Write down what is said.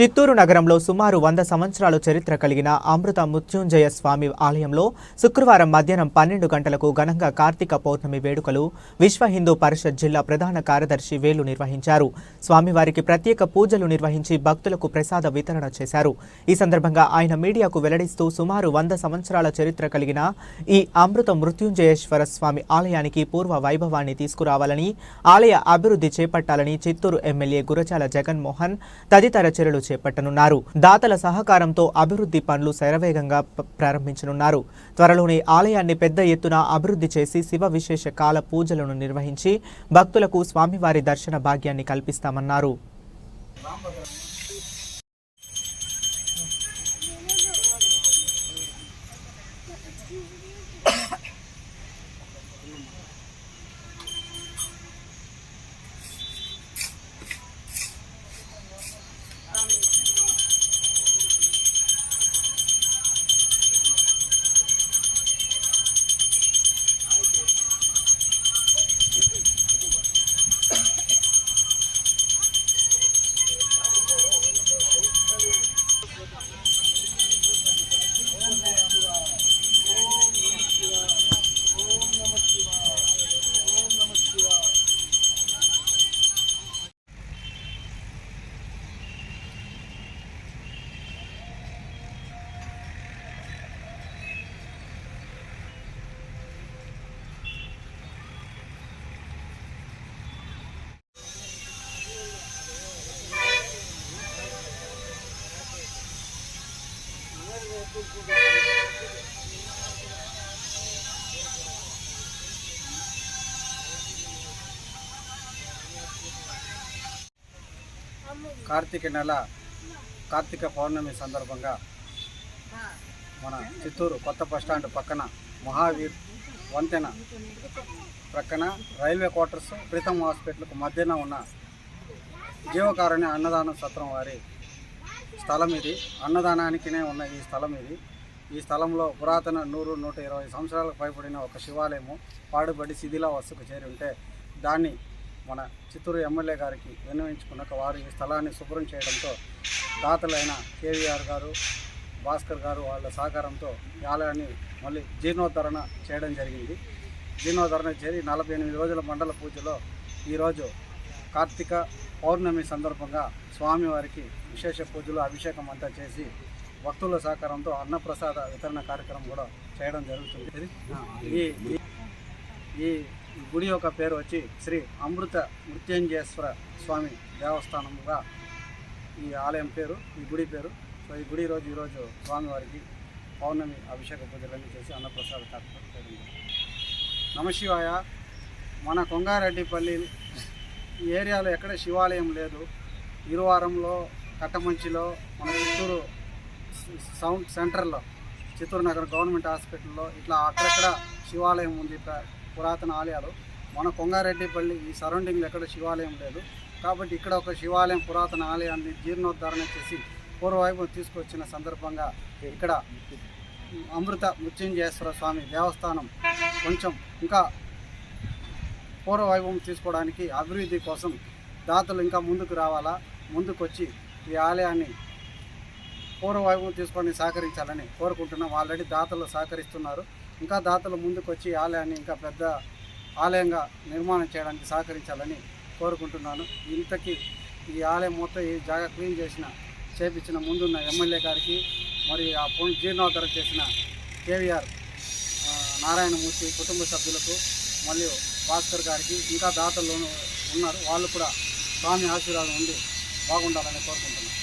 చిత్తూరు నగరంలో సుమారు వంద సంవత్సరాల చరిత్ర కలిగిన అమృత మృత్యుంజయ స్వామి ఆలయంలో శుక్రవారం మధ్యాహ్నం పన్నెండు గంటలకు ఘనంగా కార్తీక పౌర్ణమి వేడుకలు విశ్వ హిందూ పరిషత్ జిల్లా ప్రధాన కార్యదర్శి వేలు నిర్వహించారు. స్వామివారికి ప్రత్యేక పూజలు నిర్వహించి భక్తులకు ప్రసాద వితరణ చేశారు. ఈ సందర్భంగా ఆయన మీడియాకు వెల్లడిస్తూ సుమారు వంద సంవత్సరాల చరిత్ర కలిగిన ఈ అమృత మృత్యుంజయేశ్వర స్వామి ఆలయానికి పూర్వ వైభవాన్ని తీసుకురావాలని ఆలయ అభివృద్ధి చేపట్టాలని చిత్తూరు ఎమ్మెల్యే గురజాల జగన్మోహన్ తదితర చర్యలు చేపట్టనున్నారు. దాతల సహకారంతో అభివృద్ధి పనులు శరవేగంగా ప్రారంభించనున్నారు. త్వరలోనే ఆలయాన్ని పెద్ద ఎత్తున అభివృద్ధి చేసి శివ విశేష కాల పూజలను నిర్వహించి భక్తులకు స్వామివారి దర్శన భాగ్యాన్ని కల్పిస్తామన్నారు. కార్తీక నెల కార్తీక పౌర్ణమి సందర్భంగా మన చిత్తూరు కొత్త బస్ స్టాండ్ పక్కన మహావీర్ వంతెన ప్రక్కన రైల్వే క్వార్టర్స్ ప్రీతం హాస్పిటల్కు మధ్యన ఉన్న జీవకారుణ్య అన్నదానం సత్రం వారి స్థలం ఇది. అన్నదానానికినే ఉన్న ఈ స్థలం ఇది. ఈ స్థలంలో పురాతన నూరు నూట ఇరవై సంవత్సరాలకు పైబడిన ఒక శివాలయము పాడుబడి శిథిలావస్థకు చేరి ఉంటే దాన్ని మన చిత్తూరు ఎమ్మెల్యే గారికి విన్నవించుకున్నాక వారు ఈ స్థలాన్ని శుభ్రం చేయడంతో దాతలైన కేవీఆర్ గారు భాస్కర్ గారు వాళ్ళ సహకారంతో ఈ ఆలయాన్ని మళ్ళీ జీర్ణోద్ధరణ చేయడం జరిగింది. జీర్ణోద్ధరణ చేరి నలభై ఎనిమిది రోజుల మండల పూజలో ఈరోజు కార్తీక పౌర్ణమి సందర్భంగా స్వామివారికి విశేష పూజలు అభిషేకం అంతా చేసి భక్తుల సహకారంతో అన్నప్రసాద వితరణ కార్యక్రమం కూడా చేయడం జరుగుతుంది. ఈ ఈ- గుడి యొక్క పేరు వచ్చి శ్రీ అమృత మృత్యంజేశ్వర స్వామి దేవస్థానముగా ఈ ఆలయం పేరు ఈ గుడి పేరు. సో ఈ గుడి రోజు ఈరోజు స్వామివారికి పౌర్ణమి అభిషేక పూజలన్నీ చేసి అన్నప్రసాద కార్యక్రమం చేయడం జరిగింది నమశివాయ మన కొంగారెడ్డిపల్లి ఈ ఏరియాలో ఎక్కడ శివాలయం లేదు. ఇరువారంలో కట్టమంచిలో మన చిత్తూరు సౌండ్ సెంటర్లో చిత్తూరు నగర్ గవర్నమెంట్ హాస్పిటల్లో ఇట్లా అక్కడక్కడ శివాలయం ఉంది పురాతన ఆలయాలు. మన కొంగారెడ్డిపల్లి ఈ సరౌండింగ్లో ఎక్కడ శివాలయం లేదు. కాబట్టి ఇక్కడ ఒక శివాలయం పురాతన ఆలయాన్ని జీర్ణోద్ధరణ చేసి పూర్వవైపు తీసుకొచ్చిన సందర్భంగా ఇక్కడ అమృత మృత్యుంజయేశ్వర స్వామి దేవస్థానం కొంచెం ఇంకా పూర్వవైభవం తీసుకోవడానికి అభివృద్ధి కోసం దాతలు ఇంకా ముందుకు రావాలా? ముందుకొచ్చి ఈ ఆలయాన్ని పూర్వవైభవం తీసుకొని సహకరించాలని కోరుకుంటున్నాం. ఆల్రెడీ దాతలు సహకరిస్తున్నారు. ఇంకా దాతలు ముందుకొచ్చి ఈ ఆలయాన్ని ఇంకా పెద్ద ఆలయంగా నిర్మాణం చేయడానికి సహకరించాలని కోరుకుంటున్నాను. ఇంతకీ ఈ ఆలయం మొత్తం ఈ జాగా క్లీన్ చేసిన చేపించిన ముందున్న ఎమ్మెల్యే గారికి మరి ఆ పునః జీర్ణోద్ధరణ చేసిన కేవీఆర్ నారాయణమూర్తి కుటుంబ సభ్యులకు మరియు భాస్కర్ గారికి ఇంకా దాతల్లోనూ ఉన్నారు. వాళ్ళు కూడా స్వామి ఆశీర్వాదం ఉండి బాగుండాలని కోరుకుంటున్నాను